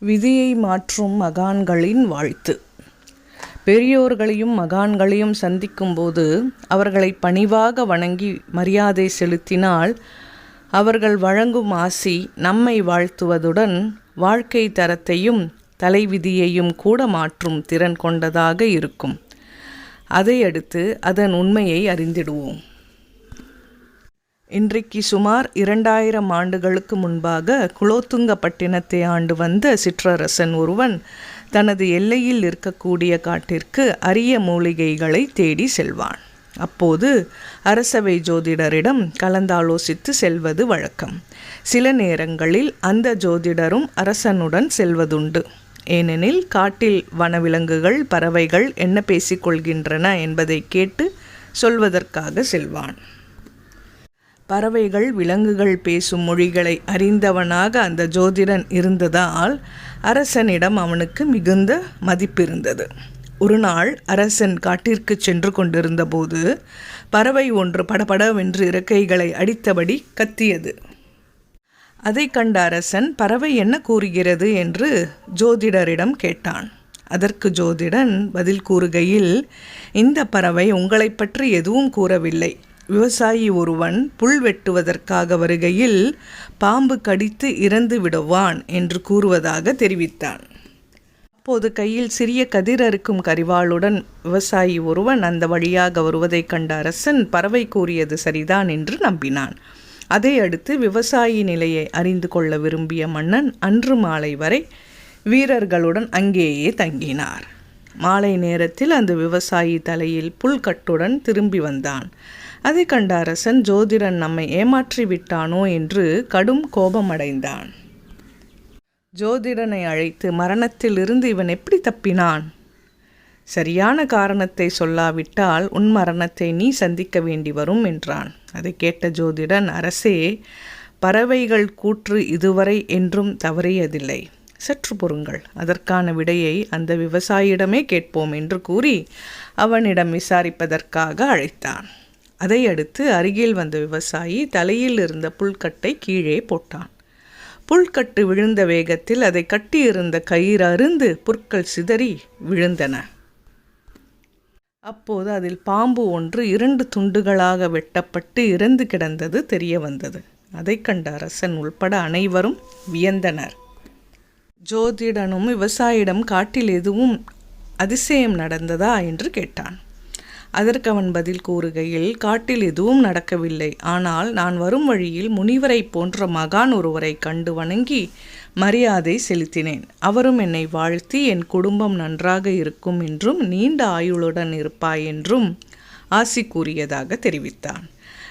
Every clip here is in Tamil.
விதியை மாற்றும் மகான்களின் வாழ்த்து. பெரியோர்களையும் மகான்களையும் சந்திக்கும்போது அவர்களை பணிவாக வணங்கி மரியாதை செலுத்தினால் அவர்கள் வழங்கும் ஆசி நம்மை வாழ்த்துவதுடன் வாழ்க்கை தரத்தையும் தலைவிதியையும் கூட மாற்றும் திறன் கொண்டதாக இருக்கும். அதையடுத்து அதன் உண்மையை அறிந்திடுவோம். இன்றைக்கு சுமார் இரண்டாயிரம் ஆண்டுகளுக்கு முன்பாக குலோத்துங்கப்பட்டினத்தை ஆண்டு வந்த சிற்றரசன் ஒருவன் தனது எல்லையில் இருக்கக்கூடிய காட்டிற்கு அரிய மூலிகைகளை தேடி செல்வான். அப்போது அரசவை ஜோதிடரிடம் கலந்தாலோசித்து செல்வது வழக்கம். சில நேரங்களில் அந்த ஜோதிடரும் அரசனுடன் செல்வதுண்டு. ஏனெனில் காட்டில் வனவிலங்குகள் பறவைகள் என்ன பேசிக்கொள்கின்றன என்பதை கேட்டு சொல்வதற்காக செல்வான். பறவைகள் விலங்குகள் பேசும் மொழிகளை அறிந்தவனாக அந்த ஜோதிடன் இருந்ததால் அரசனிடம் அவனுக்கு மிகுந்த மதிப்பிருந்தது. ஒரு நாள் அரசன் காட்டிற்கு சென்று கொண்டிருந்தபோது பறவை ஒன்று படபடவென்று இறக்கைகளை அடித்தபடி கத்தியது. அதை கண்ட அரசன் பறவை என்ன கூறுகிறது? என்று ஜோதிடரிடம் கேட்டான். அதற்கு ஜோதிடன் பதில் கூறுகையில் இந்த பறவை உங்களை பற்றி எதுவும் கூறவில்லை. விவசாயி ஒருவன் புல் வெட்டுவதற்காக வருகையில் பாம்பு கடித்து இறந்து விடுவான் என்று கூறுவதாக தெரிவித்தான். அப்போது கையில் சிறிய கதிர் அறுக்கும் கரிவாளுடன் விவசாயி ஒருவன் அந்த வழியாக வருவதைக் கண்ட அரசன் பறவை கூறியது சரிதான் என்று நம்பினான். அதை அடுத்து விவசாயி நிலையை அறிந்து கொள்ள விரும்பிய மன்னன் அன்று மாலை வரை வீரர்களுடன் அங்கேயே தங்கினார். மாலை நேரத்தில் அந்த விவசாயி தலையில் புல்கட்டுடன் திரும்பி வந்தான். அதை கண்ட அரசன் ஜோதிடன் நம்மை ஏமாற்றி விட்டானோ? என்று கடும் கோபமடைந்தான். ஜோதிடனை அழைத்து மரணத்திலிருந்து இவன் எப்படி தப்பினான்? சரியான காரணத்தை சொல்லாவிட்டால் உன் மரணத்தை நீ சந்திக்க வேண்டி வரும் என்றான். அதை கேட்ட ஜோதிடன் அரசே பறவைகள் கூற்று இதுவரை என்றும் தவறியதில்லை. சற்று பொறுங்கள். அதற்கான விடையை அந்த விவசாயியிடமே கேட்போம் என்று கூறி அவனிடம் விசாரிப்பதற்காக அழைத்தான். அதை அடுத்து அருகில் வந்த விவசாயி தலையில் இருந்த புல்கட்டை கீழே போட்டான். புல்கட்டு விழுந்த வேகத்தில் அதை கட்டியிருந்த கயிறு அருந்து புற்கள் சிதறி விழுந்தன. அப்போது அதில் பாம்பு ஒன்று இரண்டு துண்டுகளாக வெட்டப்பட்டு இறந்து கிடந்தது தெரிய வந்தது. அதை கண்ட அரசன் உள்பட அனைவரும் வியந்தனர். ஜோதிடனும் விவசாயிடம் காட்டில் எதுவும் அதிசயம் நடந்ததா என்று கேட்டான். அதற்கு அவன் பதில் கூறுகையில் காட்டில் எதுவும் நடக்கவில்லை. ஆனால் நான் வரும் வழியில் முனிவரை போன்ற மகான் ஒருவரை கண்டு வணங்கி மரியாதை செலுத்தினேன். அவரும் என்னை வாழ்த்தி என் குடும்பம் நன்றாக இருக்கும் என்றும் நீண்ட ஆயுளுடன் இருப்பாய் என்றும் ஆசி கூறியதாக தெரிவித்தான்.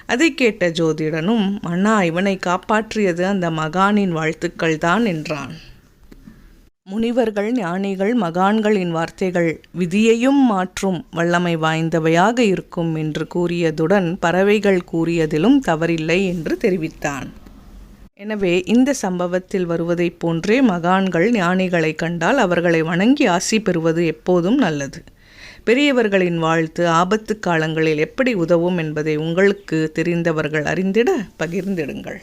அதை கேட்ட ஜோதிடனும் மன்னா இவனை காப்பாற்றியது அந்த மகானின் வாழ்த்துக்கள் தான் என்றான். முனிவர்கள் ஞானிகள் மகான்களின் வார்த்தைகள் விதியையும் மாற்றும் வல்லமை வாய்ந்தவையாக இருக்கும் என்று கூறியதுடன் பறவைகள் கூறியதிலும் தவறில்லை என்று தெரிவித்தான். எனவே இந்த சம்பவத்தில் வருவதைப் போன்றே மகான்கள் ஞானிகளை கண்டால் அவர்களை வணங்கி ஆசி பெறுவது எப்போதும் நல்லது. பெரியவர்களின் வாழ்த்து ஆபத்து காலங்களில் எப்படி உதவும் என்பதை உங்களுக்கு தெரிந்தவர்கள் அறிந்திட பகிர்ந்திடுங்கள்.